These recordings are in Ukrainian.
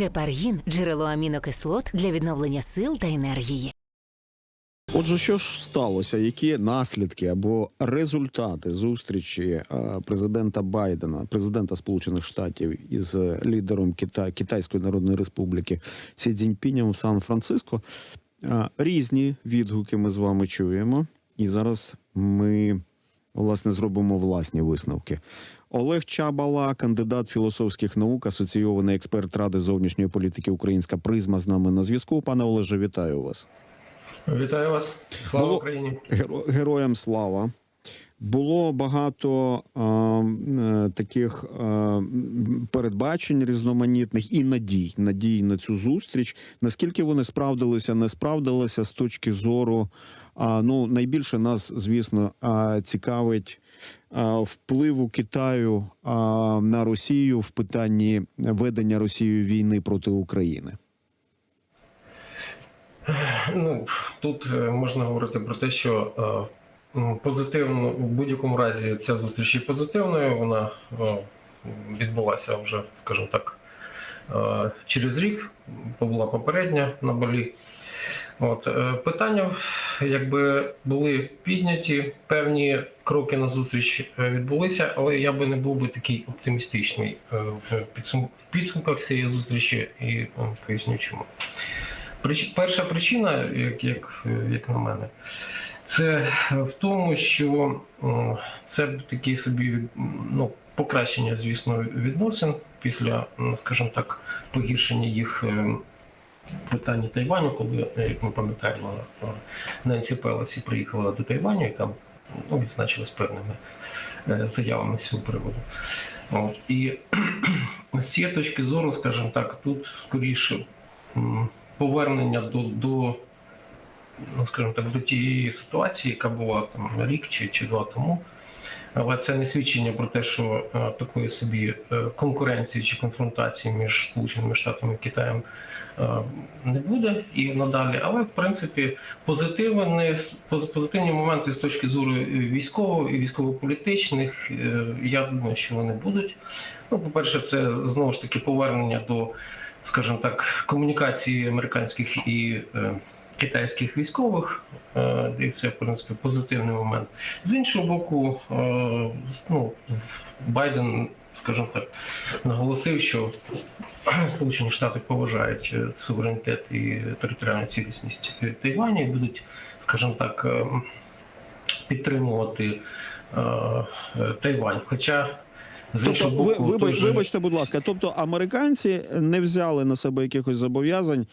Гепаргін джерело амінокислот для відновлення сил та енергії. Отже, що ж сталося? Які наслідки або результати зустрічі е, президента Байдена, президента Сполучених Штатів із лідером Кита... Китайської Народної Республіки Сі Цзіньпінем в Сан-Франциско? Е, Різні відгуки ми з вами чуємо, і зараз ми власне зробимо власні висновки. Олег Чабала, кандидат філософських наук, асоційований експерт Ради зовнішньої політики Українська призма з нами на зв'язку. Пане Олеже, вітаю вас. Вітаю вас, слава Україні. Геро- Героям слава. Було багато е, таких м, передбачень різноманітних і надій, надій на цю зустріч. Наскільки вони справдилися, не справдилися з точки зору. А, ну, найбільше нас, звісно, цікавить впливу Китаю на Росію в питанні ведення Росією війни проти України. Ну тут е, можна говорити про те, що е, позитивно в будь-якому разі ця зустріч є позитивною. Вона е, відбулася вже, скажімо так, е, через рік. Була попередня на Балі. От е, питання, якби були підняті, певні кроки на зустріч відбулися, але я би не був би такий оптимістичний в підсум- в підсумках цієї зустрічі і е, поясню чому. Перша причина, як, як, як на мене, це в тому, що це такий собі ну, покращення, звісно, відносин після, скажімо так, погіршення їх в питанні Тайваню, коли, е, як ми пам'ятаємо, е, Ненсі Пелосі приїхала до Тайваню і там ну, відзначилась певними е, заявами з цього приводу. От. І з цієї точки зору, скажімо так, тут скоріше повернення до, до ну, скажімо так, до тієї ситуації, яка була там рік чи, чи два тому. Але це не свідчення про те, що е, такої собі е, конкуренції чи конфронтації між Сполученими Штатами і Китаєм е, не буде і надалі. Але в принципі позитивні, поз- позитивні моменти з точки зору військового і військово-політичних, я думаю, що вони будуть. Ну, по-перше, це знову ж таки повернення до, скажімо так, комунікації американських і китайських військових, е, і це в принципі позитивний момент. З іншого боку, е, ну, Байден, скажімо так, наголосив, що Сполучені Штати поважають е, суверенітет і територіальну цілісність Тайваню і будуть, скажімо так, підтримувати Тайвань. Хоча Тобто, ви, вибач, вибачте, будь ласка, тобто американці не взяли на себе якихось зобов'язань,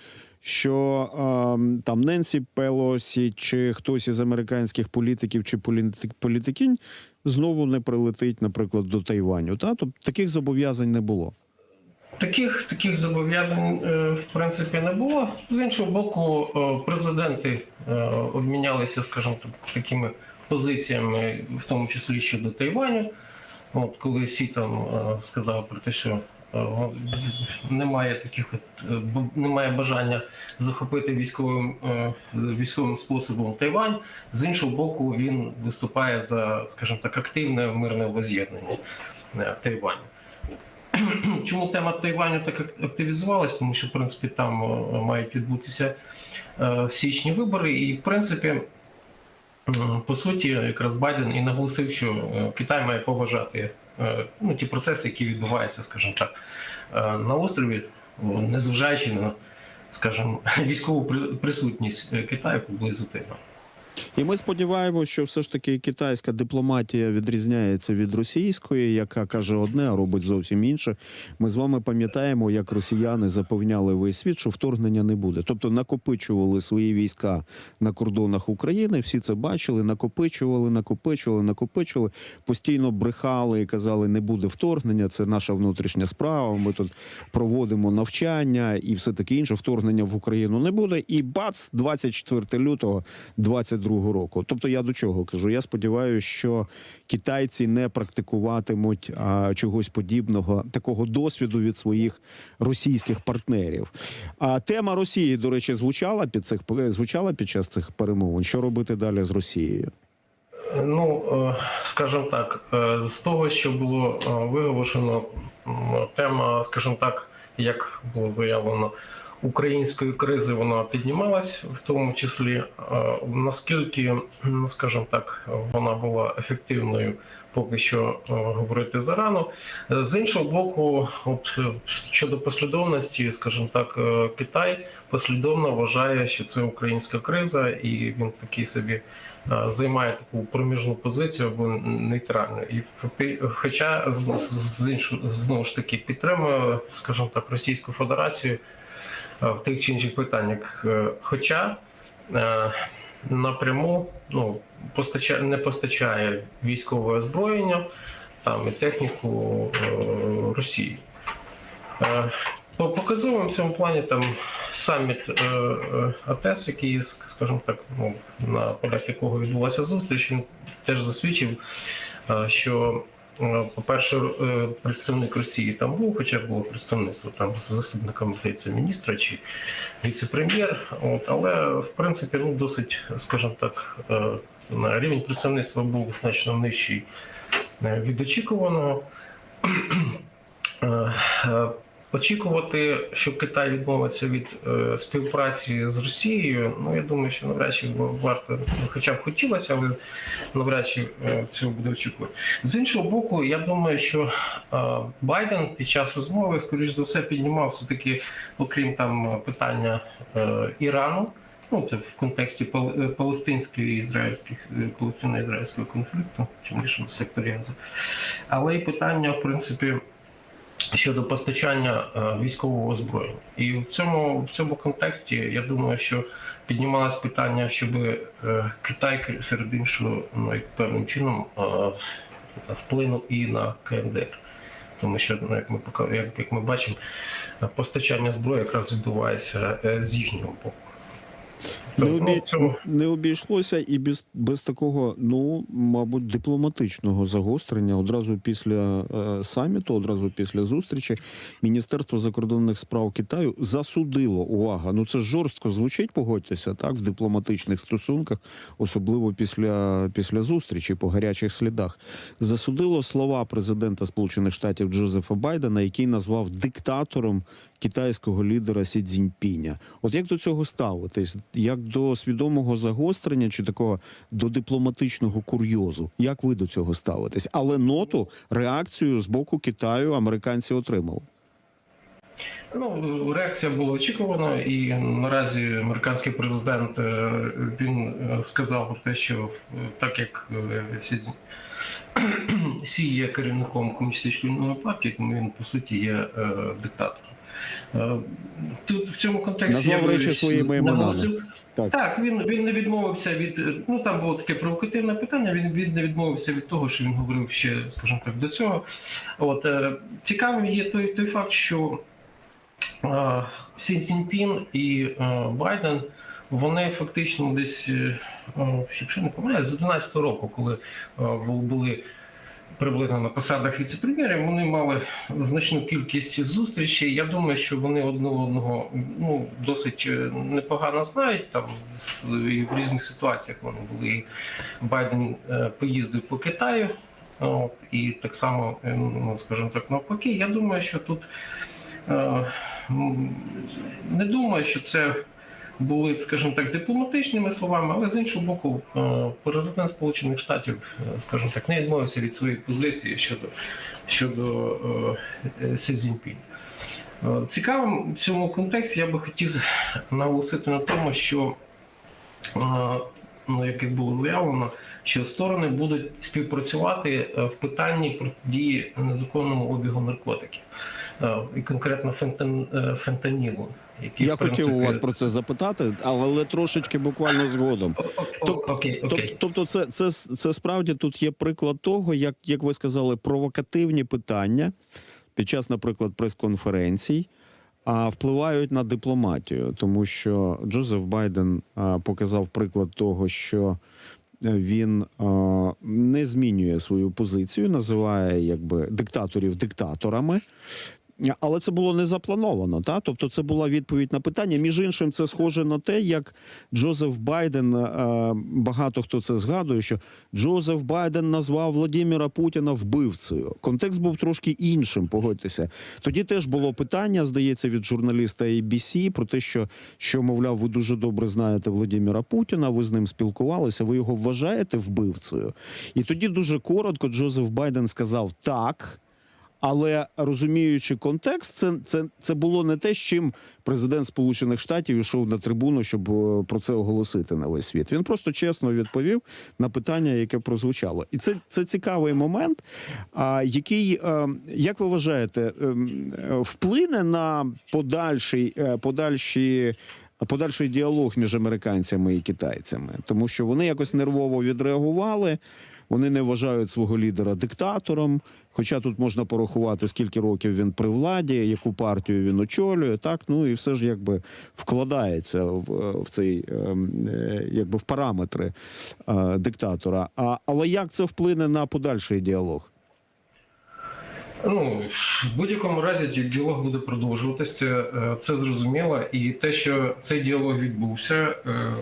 що ем, там Ненсі Пелосі чи хтось із американських політиків чи політик, політикінь знову не прилетить, наприклад, до Тайваню. Та тобто таких зобов'язань не було. Таких таких зобов'язань е, в принципі не було. З іншого боку, е, президенти е, обмінялися, скажімо так, такими позиціями, в тому числі щодо Тайваню. От коли всі там е, сказали про те, що е, немає таких, от е, немає бажання захопити військовим е, військовим способом Тайвань. З іншого боку, він виступає за, скажімо так, активне мирне воз'єднання е, Тайваню. Чому тема Тайваню так активізувалась? Тому що в принципі там е, мають відбутися е, січні вибори, і в принципі, по суті, якраз Байден і наголосив, що е, Китай має поважати е, ну, ті процеси, які відбуваються, скажімо так, е, на острові, незважаючи на, скажімо, військову присутність е, Китаю поблизу Тайваню. І ми сподіваємося, що все ж таки китайська дипломатія відрізняється від російської, яка каже одне, а робить зовсім інше. Ми з вами пам'ятаємо, як росіяни запевняли весь світ, що вторгнення не буде. Тобто накопичували свої війська на кордонах України. Всі це бачили, накопичували, накопичували, накопичували, постійно брехали і казали, не буде вторгнення. Це наша внутрішня справа. Ми тут проводимо навчання і все таке інше. Вторгнення в Україну не буде. І бац, 24 лютого 22 року. Тобто, я до чого кажу? Я сподіваюся, що китайці не практикуватимуть а, чогось подібного, такого досвіду від своїх російських партнерів. А тема Росії, до речі, звучала під цих звучала під час цих перемовин. Що робити далі з Росією? Ну, е, скажімо так, е, з того, що було е, виголошено, тема, скажімо так, як було заявлено, української кризи вона піднімалась, в тому числі. Е, Наскільки, ну так, вона була ефективною, поки що е, говорити зарано. Е, З іншого боку, от щодо послідовності, скажімо так, Китай послідовно вважає, що це українська криза, і він такий собі займає таку проміжну позицію або нейтральну. І хоча з- з- з іншого знову ж таки підтримує, скажімо так, Російську Федерацію в тих чи інших питаннях. Е, Хоча е, напряму ну, постачає, не постачає військове озброєння там і техніку е, Росії. Е, По показовим цьому плані там саміт е, е, АТЕС, який, скажімо так, ну, на полях якого відбулася зустріч, він теж засвідчив, е, що, е, по-перше, е, представник Росії там був, хоча було представництво там з заступником здається, міністра чи віце-прем'єр. Але в принципі ну, досить, скажімо так, е, на рівень представництва був значно нижчий е, від очікуваного. Очікувати, що Китай відмовиться від е, співпраці з Росією, ну я думаю, що навряд чи варто, ну, хоча б хотілося, але навряд чи е, цього буде очікувати. З іншого боку, я думаю, що е, Байден під час розмови, скоріш за все, піднімав все таки, окрім там питання е, Ірану. Ну, це в контексті е, палестинської ізраїльських е, палестино-ізраїльського конфлікту, більше в секторі Гази. Але і питання, в принципі, щодо постачання е, військового озброєння. І в цьому, в цьому контексті я думаю, що піднімалось питання, щоб е, Китай серед іншого ну, певним чином е, вплинув і на КНДР. Тому що, ну, як ми як, як ми бачимо, постачання зброї якраз відбувається з їхнього боку. Не, Тобто, ну, обі... не обійшлося і без, без такого, ну, мабуть, дипломатичного загострення одразу після е, саміту, одразу після зустрічі, Міністерство закордонних справ Китаю засудило увага. Ну це жорстко звучить, погодьтеся, так, в дипломатичних стосунках, особливо після, після зустрічі по гарячих слідах. Засудило слова президента Сполучених Штатів Джозефа Байдена, який назвав диктатором китайського лідера Сі Цзіньпіня. От як до цього ставитись? Як до свідомого загострення чи такого до дипломатичного курйозу? Як ви до цього ставитесь? Але ноту реакцію з боку Китаю американці отримали. Ну, реакція була очікувана, і наразі американський президент е, він е, сказав про те, що е, так як Сі, є керівником комуністичної партії, тому він по суті є диктатором. Тут в цьому контексті Назвав я речі своїми іменами. Так. так, він, він не відмовився від. Ну там було таке провокативне питання. Він, він не відмовився від того, що він говорив ще, скажімо так, до цього. От е, цікавим є той, той факт, що е, Сі Цзіньпін і е, Байден. Вони фактично десь, е, е, якщо не помиляюсь, з 11 року, коли е, були приблизно на посадах віце-прем'єрів, вони мали значну кількість зустрічей. Я думаю, що вони одне одного ну, досить е, непогано знають. Там в різних ситуаціях вони були. Байден е, поїздив по Китаю. От, і так само, е, ну скажімо так, навпаки. Я думаю, що тут е, не думаю, що це були, скажімо так, дипломатичними словами, але з іншого боку, е, президент Сполучених Штатів, е, скажімо так, не відмовився від своєї позиції щодо, щодо е, Сі Цзіньпіня. Е, Цікавим в цьому контексті я би хотів наголосити на тому, що ну, як і було заявлено, що сторони будуть співпрацювати в питанні протидії незаконному обігу наркотиків, і конкретно фентан, е, фентанілу. який, Я в хотів у вас про це запитати, але трошечки буквально згодом. О- о- Тоб- Окей, Тоб- окей. Тобто, це, це, це справді тут є приклад того, як, як ви сказали, провокативні питання під час, наприклад, прес-конференцій. А впливають на дипломатію, тому що Джозеф Байден а, показав приклад того, що він а, не змінює свою позицію, називає якби диктаторів диктаторами. Але це було не заплановано. Та? Тобто, це була відповідь на питання. Між іншим, це схоже на те, як Джозеф Байден, е, багато хто це згадує, що Джозеф Байден назвав Владимира Путіна вбивцею. Контекст був трошки іншим, погодьтеся. Тоді теж було питання, здається, від журналіста ABC про те, що, що мовляв, ви дуже добре знаєте Владимира Путіна, ви з ним спілкувалися, ви його вважаєте вбивцею. І тоді дуже коротко Джозеф Байден сказав так. Але розуміючи контекст, це, це, це було не те, з чим президент Сполучених Штатів йшов на трибуну, щоб е, про це оголосити на весь світ. Він просто чесно відповів на питання, яке прозвучало. І це, це цікавий момент, а, який, е, як ви вважаєте, е, вплине на подальший, подальші. Подальший діалог між американцями і китайцями, тому що вони якось нервово відреагували. Вони не вважають свого лідера диктатором. Хоча тут можна порахувати, скільки років він при владі, яку партію він очолює, так ну і все ж якби вкладається в, в цей ем, е, якби в параметри е, диктатора. А але як це вплине на подальший діалог? Ну, в будь-якому разі ді- діалог буде продовжуватися, е, це зрозуміло. І те, що цей діалог відбувся, е,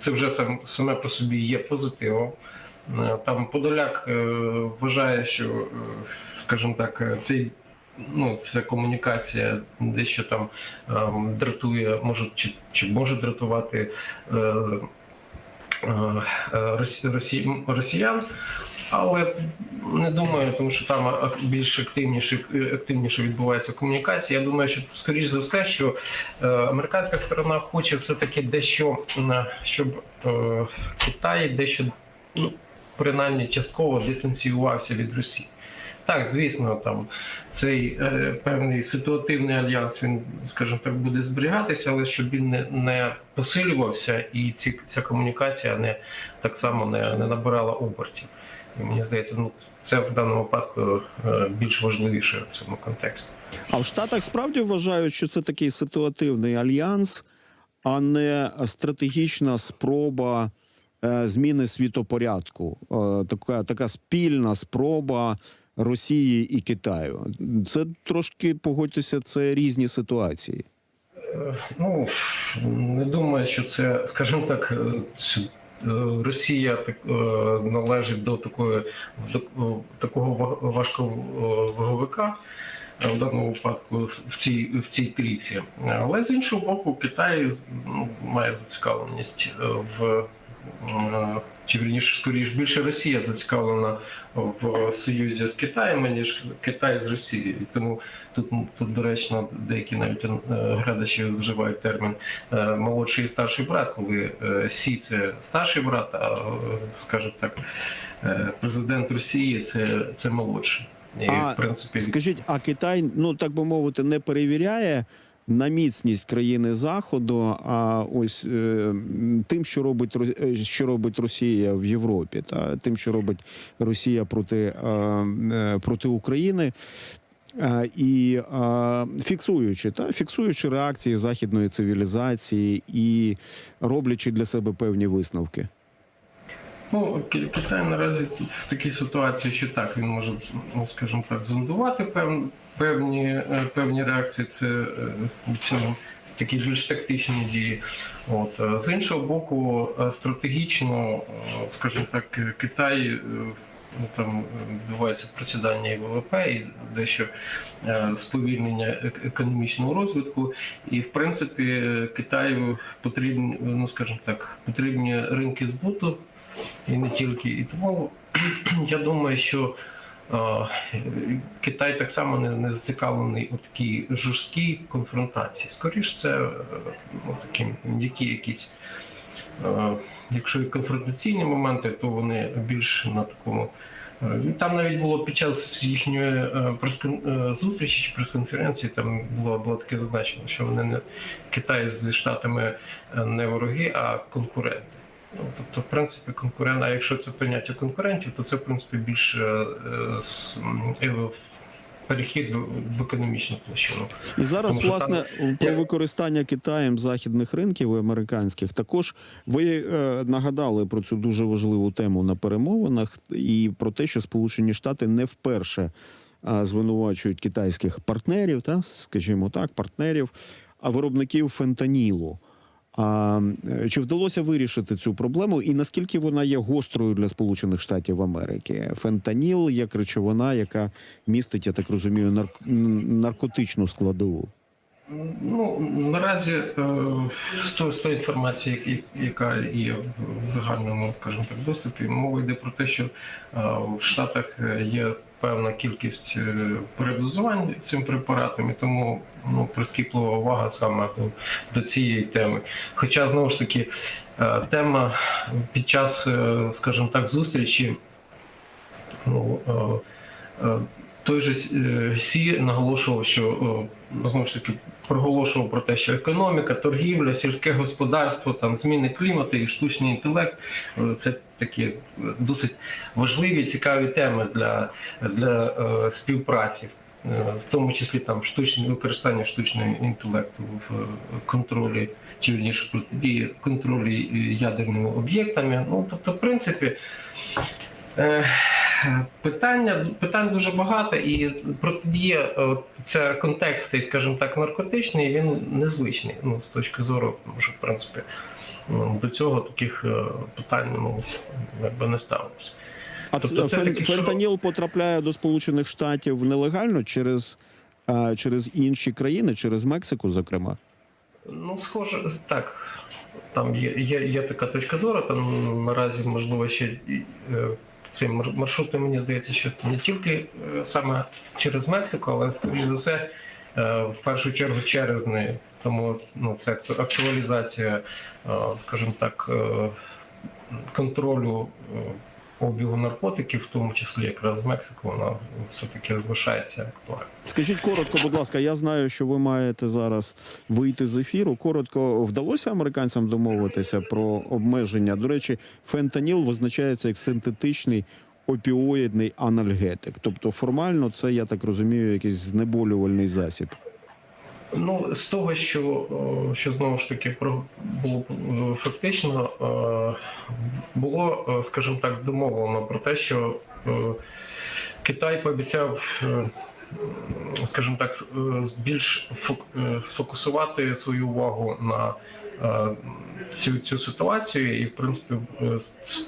це вже сам саме по собі є позитивом. Е, Там Подоляк е, вважає, що, е, скажімо так, цей. Ну, ця комунікація дещо там ем, дратує, може чи, чи може дратувати е, е, росі, росі, росіян, але не думаю, тому що там більш активніше, активніше відбувається комунікація. Я думаю, що скоріш за все, що е, американська сторона хоче все-таки дещо, м, щоб е, Китай дещо, ну, принаймні частково дистанціювався від Росії. Так, звісно, там цей е, певний ситуативний альянс, він, скажімо так, буде зберігатися, але щоб він не, не посилювався і ці, ця комунікація не так само не, не набирала обертів. І мені здається, ну це в даному випадку е, більш важливіше в цьому контексті. А в Штатах справді вважають, що це такий ситуативний альянс, а не стратегічна спроба зміни світопорядку. Е, така, така спільна спроба Росії і Китаю. Це трошки погодьтеся, це різні ситуації. Е, Ну не думаю, що це, скажімо так, е, е, Росія так е, належить до такої до такого ва- важкого ваговика. е, В даному випадку в цій в цій трійці, але з іншого боку, Китай ну, має зацікавленість е, в е, чи вірніше, скоріш більше Росія зацікавлена в союзі з Китаєм, ніж Китай з Росією. І тому тут, тут доречно, деякі навіть е, глядачі вживають термін е, молодший і старший брат, коли е, Сі це старший брат, а е, скажімо так, е, президент Росії це, це молодший. І А, в принципі Скажіть, а Китай, ну так би мовити, не перевіряє на міцність країни Заходу, а ось е, тим, що робить е, що робить Росія в Європі, та тим, що робить Росія проти, е, проти України. І фіксуючи та фіксуючи реакції західної цивілізації і роблячи для себе певні висновки. Ну, Китай наразі в такій ситуації, що так, він може, ну скажімо так, зондувати пев, певні, е, певні реакції. Це е, цьому такі більш тактичні дії. От з іншого боку, е, стратегічно, скажімо так, Китай. Ну, там відбувається просідання і ВВП, і дещо сповільнення економічного розвитку. І в принципі Китаю потрібні, ну скажімо так, потрібні ринки збуту і не тільки. І тому я думаю, що Китай так само не, не зацікавлений у такій жорсткій конфронтації. Скоріше, це е, ну, такі м'які якісь. е, Якщо і конфронтаційні моменти, то вони більш на такому. е, Там навіть було під час їхньої зустрічі прес-конференції, там було, було таке зазначено, що вони не Китай зі Штатами не вороги, а конкуренти. Ну, тобто, в принципі, конкурент, а якщо це поняття конкурентів, то це в принципі більше е, е, перехід в, в економічну площину. І зараз, Тому власне, про використання Китаєм західних ринків і американських також ви е, нагадали про цю дуже важливу тему на перемовинах і про те, що Сполучені Штати не вперше а, звинувачують китайських партнерів, та, скажімо так, партнерів, а виробників фентанілу. А е, чи вдалося вирішити цю проблему, і наскільки вона є гострою для Сполучених Штатів Америки? Фентаніл як речовина, яка містить, я так розумію, нарк... наркотичну складову. Ну наразі е, з тої інформації, яка є в загальному, скажімо так, доступі, мова йде про те, що е, в Штатах є певна кількість е, передозувань цим препаратом, і тому ну, прискіплива увага саме до, цієї теми. Хоча знову ж таки е, тема під час, е, скажімо так, зустрічі. Ну, той же е, Сі наголошував, що знову ж таки проголошував про те, що економіка, торгівля, сільське господарство, там зміни клімату і штучний інтелект е, це такі е, досить важливі, цікаві теми для, для співпраці. В тому числі там штучне використання штучного інтелекту в контролі чи вірніше протидії контролі ядерними об'єктами. Ну тобто, в принципі, Питання питань дуже багато, і протидія от, це контекст, скажімо так, наркотичний, він незвичний. Ну, з точки зору, тому що в принципі ну, до цього таких е, питань ну, якби не ставилося. А Тобто це, фен- такий фентаніл потрапляє до Сполучених Штатів нелегально через, через інші країни, через Мексику, зокрема. Ну, схоже, так. Там є, є, є така точка зору, там наразі можливо ще і, цей мар- маршрути, мені здається, що не тільки е, саме через Мексику, але скоріш за все, е, в першу чергу через неї. Тому ну, це актуалізація, е, скажімо так, контролю обігу наркотиків, в тому числі якраз з Мексику, вона все-таки залишається актуальною. Скажіть коротко, будь ласка, я знаю, що ви маєте зараз вийти з ефіру. Коротко, вдалося американцям домовитися про обмеження. До речі, фентаніл визначається як синтетичний опіоїдний анальгетик. Тобто, формально, це я так розумію, якийсь знеболювальний засіб. Ну, з того, що, що знову ж таки було е, фактично, е, було, е, скажімо так, домовлено про те, що Китай пообіцяв, скажімо так, більш фок- сфокусувати свою увагу на цю, цю ситуацію, і в принципі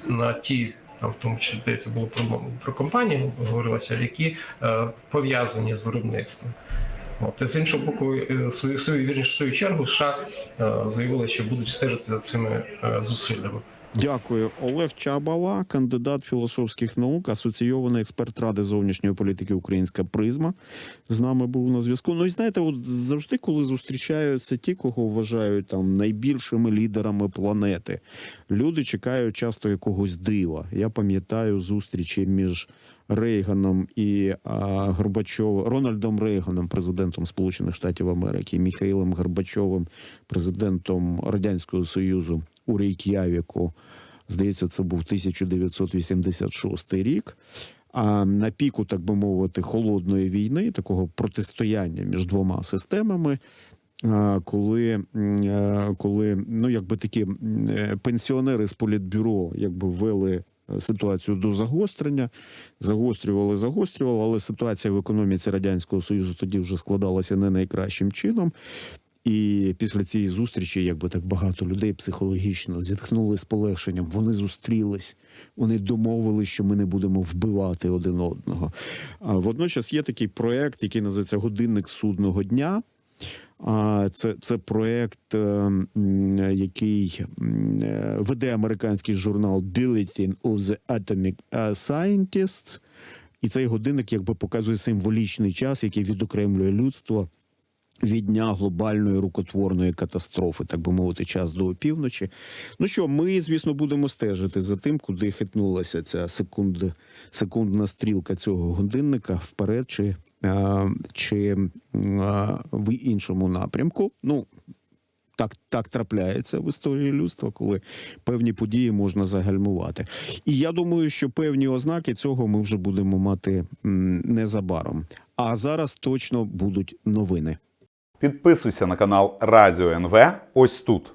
на ті. В тому числі здається, було про, про компанії говорилося, які е, пов'язані з виробництвом. От, з іншого боку, е, свою свою вірніше свою чергу США е, заявили, що будуть стежити за цими е, зусиллями. Дякую, Олег Чабала, кандидат філософських наук, асоційований експерт Ради зовнішньої політики Українська призма. З нами був на зв'язку. Ну і знаєте, от завжди, коли зустрічаються ті, кого вважають там найбільшими лідерами планети, люди чекають часто якогось дива. Я пам'ятаю зустрічі між Рейганом і Горбачовим, Рональдом Рейганом, президентом Сполучених Штатів Америки, і Міхаїлом Горбачовим, президентом Радянського Союзу у Рейк'явіку. Здається, це був 1986 рік. А на піку, так би мовити, холодної війни, такого протистояння між двома системами. Коли, е, коли ну якби такі е, пенсіонери з політбюро якби ввели е, ситуацію до загострення, загострювали, загострювали, але ситуація в економіці радянського союзу тоді вже складалася не найкращим чином. І після цієї зустрічі, якби так багато людей психологічно зітхнули з полегшенням. Вони зустрілись, вони домовились, що ми не будемо вбивати один одного. А водночас є такий проект, який називається Годинник судного дня. А це, це проект, е, який е, веде американський журнал Bulletin of the Atomic Scientists. І цей годинник якби показує символічний час, який відокремлює людство від дня глобальної рукотворної катастрофи, так би мовити, час до опівночі. Ну що, ми, звісно, будемо стежити за тим, куди хитнулася ця секунд, секундна стрілка цього годинника вперед чи, чи в іншому напрямку. Ну, так, так трапляється в історії людства, коли певні події можна загальмувати. І я думаю, що певні ознаки цього ми вже будемо мати незабаром. А зараз точно будуть новини. Підписуйся на канал Радіо НВ ось тут.